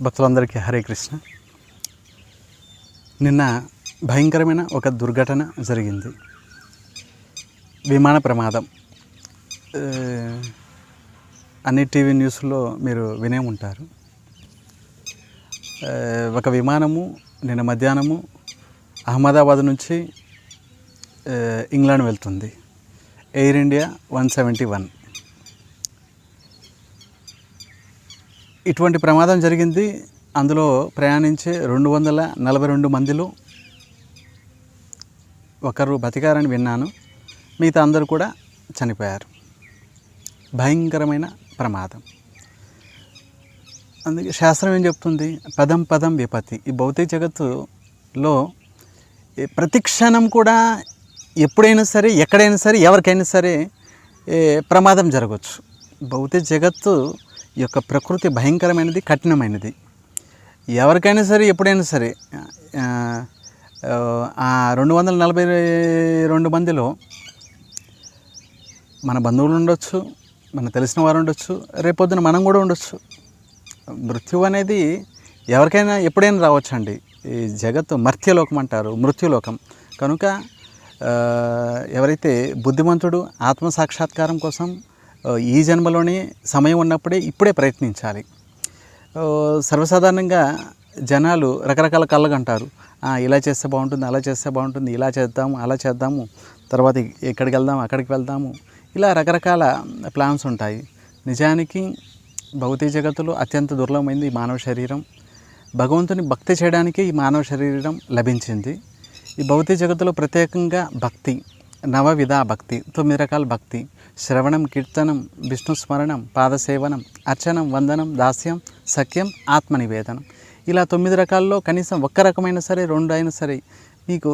భక్తులందరికీ హరే కృష్ణ. నిన్న భయంకరమైన ఒక దుర్ఘటన జరిగింది. విమాన ప్రమాదం. అన్ని టీవీ న్యూస్లో మీరు వినే ఉంటారు. ఒక విమానము నిన్న మధ్యాహ్నము అహ్మదాబాద్ నుంచి ఇంగ్లాండ్ వెళ్తుంది. Air India one seventy one. ఇటువంటి ప్రమాదం జరిగింది. అందులో ప్రయాణించే రెండు వందల నలభై రెండు మందిలో ఒకరు బతికారని విన్నాను. మిగతా అందరూ కూడా చనిపోయారు. భయంకరమైన ప్రమాదం. అందుకే శాస్త్రం ఏం చెప్తుంది? పదం పదం విపత్తి. ఈ భౌతిక జగత్తులో ప్రతి క్షణం కూడా ఎప్పుడైనా సరే ఎక్కడైనా సరే ఎవరికైనా సరే ప్రమాదం జరగవచ్చు భౌతిక జగత్తు ఈ యొక్క ప్రకృతి భయంకరమైనది కఠినమైనది. ఎవరికైనా సరే ఎప్పుడైనా సరే ఆ, రెండు వందల నలభై రెండు మందిలో మన బంధువులు ఉండొచ్చు మన తెలిసిన వారు ఉండొచ్చు రేపొద్దున మనం కూడా ఉండొచ్చు. మృత్యు అనేది ఎవరికైనా ఎప్పుడైనా రావచ్చు అండి ఈ జగత్తు మర్త్యలోకం అంటారు మృత్యులోకం. కనుక ఎవరైతే బుద్ధిమంతుడు ఆత్మ సాక్షాత్కారం కోసం ఈ జన్మలోనే సమయం ఉన్నప్పుడే ఇప్పుడే ప్రయత్నించాలి. సర్వసాధారణంగా జనాలు రకరకాల కళ్ళకు అంటారు ఇలా చేస్తే బాగుంటుంది అలా చేస్తే బాగుంటుంది ఇలా చేద్దాము అలా చేద్దాము తర్వాత ఎక్కడికి వెళ్దాము అక్కడికి వెళ్దాము ఇలా రకరకాల ప్లాన్స్ ఉంటాయి. నిజానికి భౌతిక జగత్తులో అత్యంత దుర్లభమైంది ఈ మానవ శరీరం. భగవంతుని భక్తి చేయడానికి ఈ మానవ శరీరం లభించింది. ఈ భౌతిక జగత్తులో ప్రత్యేకంగా భక్తి నవవిధ భక్తి తొమ్మిది రకాల భక్తి. శ్రవణం కీర్తనం విష్ణు స్మరణం పాదసేవనం అర్చనం వందనం దాస్యం సఖ్యం ఆత్మనివేదనం. ఇలా తొమ్మిది రకాల్లో కనీసం ఒక్క రకమైన సరే రెండు అయినా సరే మీకు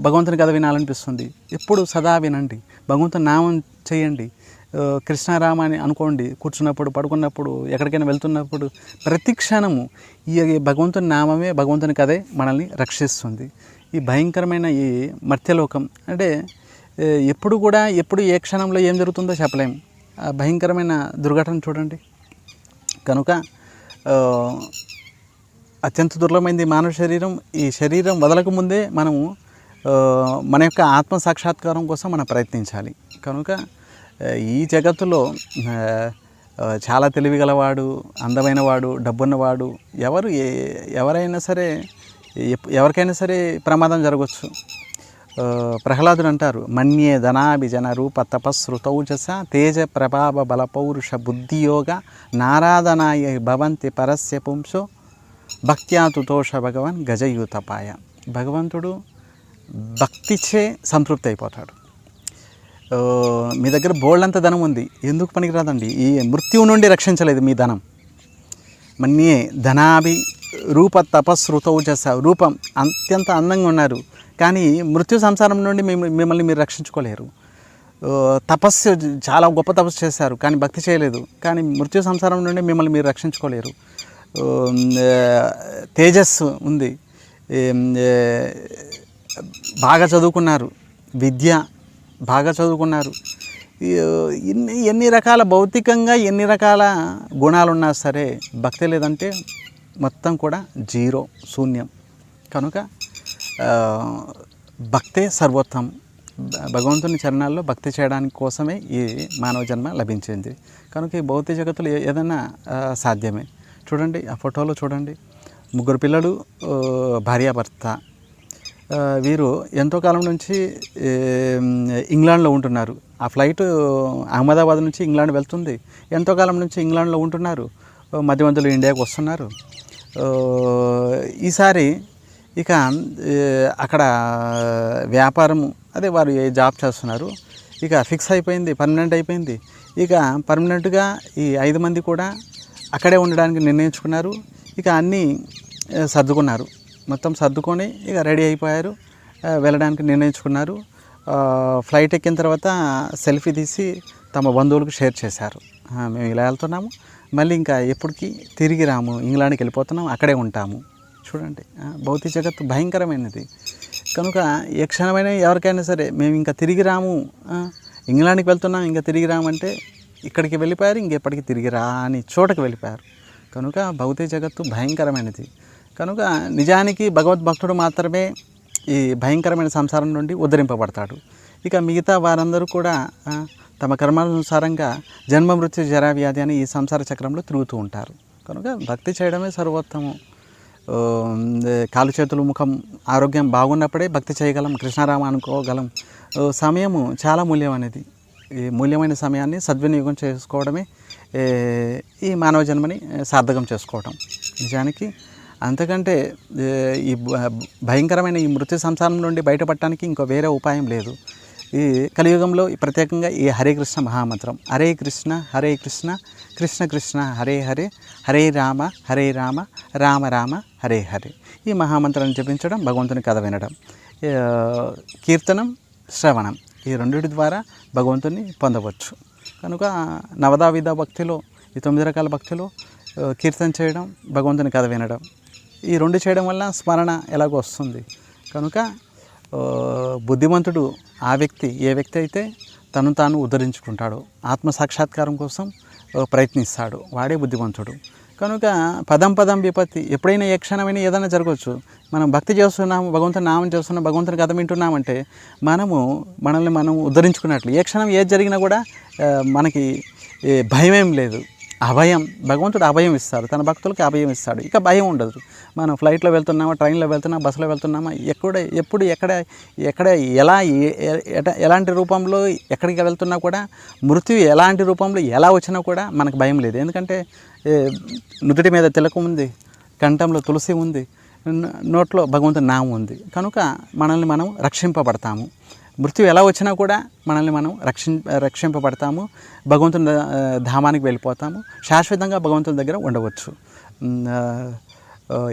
భగవంతుని కథ వినాలనిపిస్తుంది. ఎప్పుడు సదా వినండి. భగవంతుని నామం చేయండి. కృష్ణారామ అని అనుకోండి. కూర్చున్నప్పుడు పడుకున్నప్పుడు ఎక్కడికైనా వెళ్తున్నప్పుడు ప్రతి క్షణము ఈ భగవంతుని నామమే భగవంతుని కథే మనల్ని రక్షిస్తుంది. ఈ భయంకరమైన ఈ మర్త్యలోకం అంటే ఎప్పుడు కూడా ఎప్పుడు ఏ క్షణంలో ఏం జరుగుతుందో చెప్పలేం. భయంకరమైన దుర్ఘటన చూడండి. కనుక అత్యంత దుర్లభమైంది మానవ శరీరం. ఈ శరీరం వదలకముందే మనము మన యొక్క ఆత్మ సాక్షాత్కారం కోసం మనం ప్రయత్నించాలి. కనుక ఈ జగత్తులో చాలా తెలివి చాలా తెలివిగలవాడు అందమైన వాడు డబ్బున్నవాడు ఎవరు ఏ- ఎవరైనా సరే ఎవరికైనా సరే ప్రమాదం జరగవచ్చు ప్రహ్లాదుడు అంటారు మన్యే ధనాభిజన రూప తపశ్రుతౌజస తేజ ప్రభావ బల పౌరుష బుద్ధియోగ నారాధనాయ భవంతి పరస్య పుంసో భక్త్యాతుతోష భగవన్ గజయూతపాయ. భగవంతుడు భక్తిచే సంతృప్తి అయిపోతాడు. మీ దగ్గర బోల్డంత ధనం ఉంది ఎందుకు పనికిరాదండి? ఈ మృత్యువు నుండి రక్షించలేదు మీ ధనం. మన్యే ధనాభి రూప తపశ్రుతౌజస రూపం అత్యంత అందంగా ఉన్నారు. కానీ మృత్యు సంసారం నుండి మిమ్మ- మిమ్మల్ని మీరు రక్షించుకోలేరు. తపస్సు చాలా గొప్ప తపస్సు చేశారు కానీ భక్తి చేయలేదు. కానీ మృత్యు సంసారం నుండి మిమ్మల్ని మీరు రక్షించుకోలేరు. తేజస్సు ఉంది. బాగా చదువుకున్నారు. విద్య బాగా చదువుకున్నారు. ఎన్ని ఎన్ని రకాల భౌతికంగా ఎన్ని రకాల గుణాలు ఉన్నా సరే భక్తి లేదంటే మొత్తం కూడా జీరో శూన్యం. కనుక భక్తే సర్వోత్తం భ- భగవంతుని చరణాల్లో భక్తి చేయడానికి కోసమే ఈ మానవ జన్మ లభించింది. కనుక ఈ భౌతిక జగత్తులో ఏదైనా సాధ్యమే. చూడండి ఆ ఫోటోలో చూడండి. ముగ్గురు పిల్లలు భార్యాభర్త. వీరు ఎంతో కాలం నుంచి ఇంగ్లాండ్లో ఉంటున్నారు. ఆ ఫ్లైట్ అహ్మదాబాద్ నుంచి ఇంగ్లాండ్ వెళ్తుంది. ఎంతో కాలం నుంచి ఇంగ్లాండ్లో ఉంటున్నారు. మధ్యవంతులు మధ్య మధ్యలో వస్తున్నారు ఈసారి ఇక అక్కడ వ్యాపారము అదే వారు ఏ జాబ్ చేస్తున్నారు ఇక ఫిక్స్ అయిపోయింది పర్మనెంట్ అయిపోయింది. ఇక పర్మనెంట్గా ఈ ఐదు మంది కూడా అక్కడే ఉండడానికి నిర్ణయించుకున్నారు. ఇక అన్నీ సర్దుకున్నారు. మొత్తం సర్దుకొని ఇక రెడీ అయిపోయారు వెళ్ళడానికి నిర్ణయించుకున్నారు. ఫ్లైట్ ఎక్కిన తర్వాత సెల్ఫీ తీసి తమ బంధువులకు షేర్ చేశారు. మేము ఇలా వెళ్తున్నాము. మళ్ళీ ఇంకా ఎప్పటికీ తిరిగి రాము. ఇంగ్లాండ్కి వెళ్ళిపోతున్నాం. అక్కడే ఉంటాము. చూడండి. భౌతి భౌతిక జగత్తు భయంకరమైనది. కనుక ఏ క్షణమైనా ఎవరికైనా సరే మేము ఇంకా తిరిగి రాము. ఇంగ్లాండ్కి వెళ్తున్నాం ఇంకా తిరిగి రామంటే ఇక్కడికి వెళ్ళిపోయారు ఇంకెప్పటికి తిరిగి రాని చోటకి వెళ్ళిపోయారు. కనుక భౌతిక జగత్తు భయంకరమైనది. కనుక నిజానికి భగవద్భక్తుడు మాత్రమే ఈ భయంకరమైన సంసారం నుండి ఉద్ధరింపబడతాడు. ఇక మిగతా వారందరూ కూడా తమ కర్మానుసారంగా జన్మ మృత్యు జరావ్యాధి అని ఈ సంసార చక్రంలో తిరుగుతూ ఉంటారు. కనుక భక్తి చేయడమే సర్వోత్తమం. కాలు చేతులు ముఖం ఆరోగ్యం బాగున్నప్పుడే భక్తి చేయగలం కృష్ణారామ అనుకోగలం. సమయము చాలా మూల్యం అనేది. ఈ మూల్యమైన సమయాన్ని సద్వినియోగం చేసుకోవడమే ఈ మానవ జన్మని సార్థకం చేసుకోవటం. నిజానికి అంతకంటే ఈ భయంకరమైన ఈ మృత్యు సంసారం నుండి బయటపడటానికి ఇంకో వేరే ఉపాయం లేదు. ఈ కలియుగంలో ఈ ప్రత్యేకంగా ఈ హరే కృష్ణ మహామంత్రం. హరే కృష్ణ హరే కృష్ణ కృష్ణ కృష్ణ హరే హరే హరే రామ హరే రామ రామ రామ హరే హరే. ఈ మహామంత్రాన్ని జపించడం భగవంతుని కథ వినడం కీర్తనం శ్రవణం. ఈ రెండిటి ద్వారా భగవంతుని పొందవచ్చు. కనుక నవదావిధ భక్తిలో ఈ తొమ్మిది రకాల భక్తిలో కీర్తన చేయడం భగవంతుని కథ వినడం ఈ రెండు చేయడం వల్ల స్మరణ ఎలాగో వస్తుంది. కనుక బుద్ధిమంతుడు ఆ వ్యక్తి ఏ వ్యక్తి అయితే తను తాను ఉద్ధరించుకుంటాడో ఆత్మ సాక్షాత్కారం కోసం ప్రయత్నిస్తాడు. వాడే బుద్ధిమంతుడు. కనుక పదం పదం విపత్తి ఎప్పుడైనా ఏ క్షణమైనా ఏదైనా జరగవచ్చు. మనం భక్తి చేస్తున్నాము భగవంతుని నామం చేస్తున్నాం భగవంతుని కథ వింటున్నామంటే మనము మనల్ని మనం ఉద్ధరించుకున్నట్లు. ఏ క్షణం ఏది జరిగినా కూడా మనకి భయం ఏం లేదు. అభయం భగవంతుడు అభయం ఇస్తారు తన భక్తులకి అభయం ఇస్తాడు. ఇక భయం ఉండదు. మనం ఫ్లైట్లో వెళ్తున్నామా ట్రైన్లో వెళ్తున్నామా బస్సులో వెళ్తున్నామా ఎక్కడ ఎప్పుడు ఎక్కడ ఎక్కడ ఎలా ఎలాంటి రూపంలో ఎక్కడికి వెళ్తున్నా కూడా మృత్యు ఎలాంటి రూపంలో ఎలా వచ్చినా కూడా మనకు భయం లేదు. ఎందుకంటే నుదుటి మీద తిలకం ఉంది కంఠంలో తులసి ఉంది నోట్లో భగవంతుని నామం ఉంది. కనుక మనల్ని మనం రక్షింపబడతాము. మృత్యు ఎలా వచ్చినా కూడా మనల్ని మనం రక్షిం రక్షింపబడతాము. భగవంతుని ధామానికి వెళ్ళిపోతాము. శాశ్వతంగా భగవంతుని దగ్గర ఉండవచ్చు.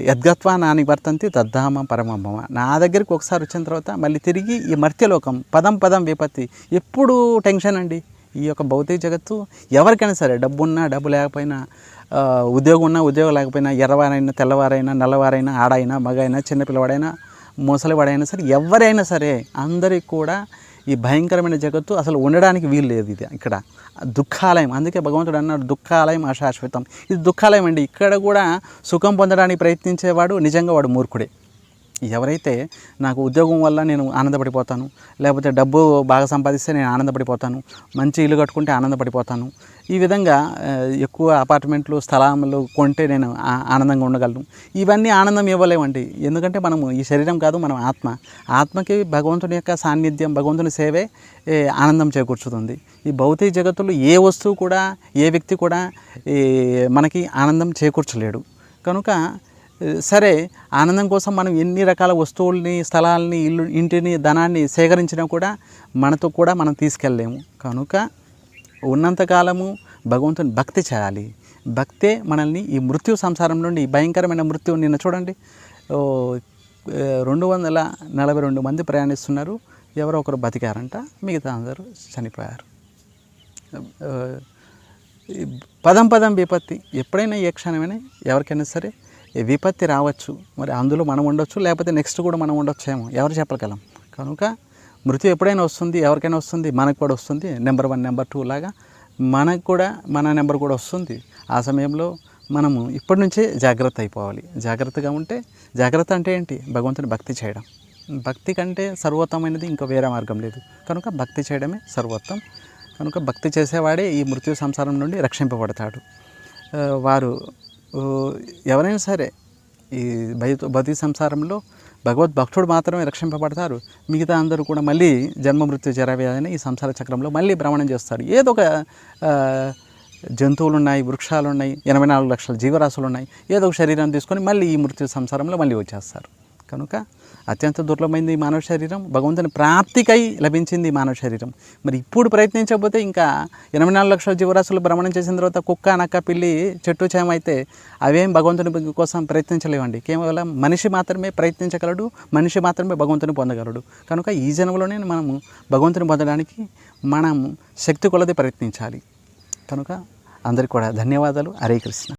యద్గత్వా నాని వర్తంతి తద్ధామ పరమమ్మ నా దగ్గరికి ఒకసారి వచ్చిన తర్వాత మళ్ళీ తిరిగి ఈ మర్త్యలోకం పదం పదం విపత్తి ఎప్పుడు టెన్షన్ అండి. ఈ యొక్క భౌతిక జగత్తు ఎవరికైనా సరే డబ్బు ఉన్నా డబ్బు లేకపోయినా ఉద్యోగం ఉన్నా ఉద్యోగం లేకపోయినా ఎర్రవారైనా తెల్లవారైనా నల్లవారైనా ఆడైనా మగైనా చిన్నపిల్లవాడైనా ముసలివాడైనా సరే ఎవరైనా సరే అందరికి కూడా ఈ భయంకరమైన జగత్తు అసలు ఉండడానికి వీలు లేదు ఇది ఇక్కడ. దుఃఖాలయం అందుకే భగవంతుడు అన్నాడు దుఃఖాలయం అశాశ్వతం. ఇది దుఃఖాలయం అండి. ఇక్కడ కూడా సుఖం పొందడానికి ప్రయత్నించేవాడు నిజంగా వాడు మూర్ఖుడే. ఎవరైతే నాకు ఉద్యోగం వల్ల నేను ఆనందపడిపోతాను లేకపోతే డబ్బు బాగా సంపాదిస్తే నేను ఆనందపడిపోతాను మంచి ఇల్లు కట్టుకుంటే ఆనందపడిపోతాను ఈ విధంగా ఎక్కువ అపార్ట్మెంట్లు స్థలాలు కొంటే నేను ఆనందంగా ఉండగలను. ఇవన్నీ ఆనందం ఇవ్వలేమండి. ఎందుకంటే మనము ఈ శరీరం కాదు మనం ఆత్మ. ఆత్మకి భగవంతుని యొక్క సాన్నిధ్యం భగవంతుని సేవే ఆనందం చేకూర్చుతుంది. ఈ భౌతిక జగత్తులో ఏ వస్తువు కూడా ఏ వ్యక్తి కూడా ఈ, మనకి ఆనందం చేకూర్చలేడు. కనుక సరే ఆనందం కోసం మనం ఎన్ని రకాల వస్తువుల్ని స్థలాల్ని ఇల్లు ఇంటిని ధనాన్ని సేకరించినా కూడా మనతో కూడా మనం తీసుకెళ్ళలేము. కనుక ఉన్నంతకాలము భగవంతుని భక్తి చేయాలి. భక్తే మనల్ని ఈ మృత్యు సంసారం నుండి ఈ భయంకరమైన మృత్యు నిన్న చూడండి. రెండు వందల నలభై రెండు మంది ప్రయాణిస్తున్నారు. ఎవరో ఒకరు బతికారంట. మిగతా అందరూ చనిపోయారు. పదం పదం విపత్తి. ఎప్పుడైనా ఏ క్షణమైనా ఎవరికైనా సరే విపత్తి రావచ్చు మరి అందులో మనం ఉండొచ్చు లేకపోతే నెక్స్ట్ కూడా మనం ఉండొచ్చేమో. ఎవరు చెప్పగలం? కనుక మృత్యు ఎప్పుడైనా వస్తుంది ఎవరికైనా వస్తుంది మనకు కూడా వస్తుంది. నెంబర్ వన్ నెంబర్ టూ లాగా మనకు కూడా మన నెంబర్ కూడా వస్తుంది. ఆ సమయంలో మనము ఇప్పటి నుంచే జాగ్రత్త అయిపోవాలి. జాగ్రత్తగా ఉంటే జాగ్రత్త అంటే ఏంటి? భగవంతుని భక్తి చేయడం. భక్తి కంటే సర్వోత్తమైనది ఇంకో వేరే మార్గం లేదు. కనుక భక్తి చేయడమే సర్వోత్తం. కనుక భక్తి చేసేవాడే ఈ మృత్యు సంసారం నుండి రక్షింపబడతాడు. వారు ఎవరైనా సరే ఈ భౌత బతి సంసారంలో భగవద్భక్తుడు మాత్రమే రక్షింపబడతారు. మిగతా అందరూ కూడా మళ్ళీ జన్మ మృత్యు జరవేదని ఈ సంసార చక్రంలో మళ్ళీ భ్రమణం చేస్తారు. ఏదో ఒక జంతువులు ఉన్నాయి వృక్షాలు ఉన్నాయి ఎనభై నాలుగు లక్షల జీవరాశులు ఉన్నాయి ఏదో ఒక శరీరం తీసుకొని మళ్ళీ ఈ మృత్యు సంసారంలో మళ్ళీ వచ్చేస్తారు. కనుక అత్యంత దుర్లభమైంది ఈ మానవ శరీరం. భగవంతుని ప్రాప్తికై లభించింది మానవ శరీరం. మరి ఇప్పుడు ప్రయత్నించకపోతే ఇంకా ఎనభై నాలుగు లక్షల జీవరాశులు భ్రమణం చేసిన తర్వాత కుక్క నక్క పిల్లి చెట్టు చేమ అయితే అవేం భగవంతుని కోసం ప్రయత్నించలేవండి. కేవలం మనిషి మాత్రమే ప్రయత్నించగలడు మనిషి మాత్రమే భగవంతుని పొందగలడు. కనుక ఈ జన్మలోనే మనము భగవంతుని పొందడానికి మనం శక్తి కొలది ప్రయత్నించాలి. కనుక అందరికీ కూడా ధన్యవాదాలు. హరే కృష్ణ.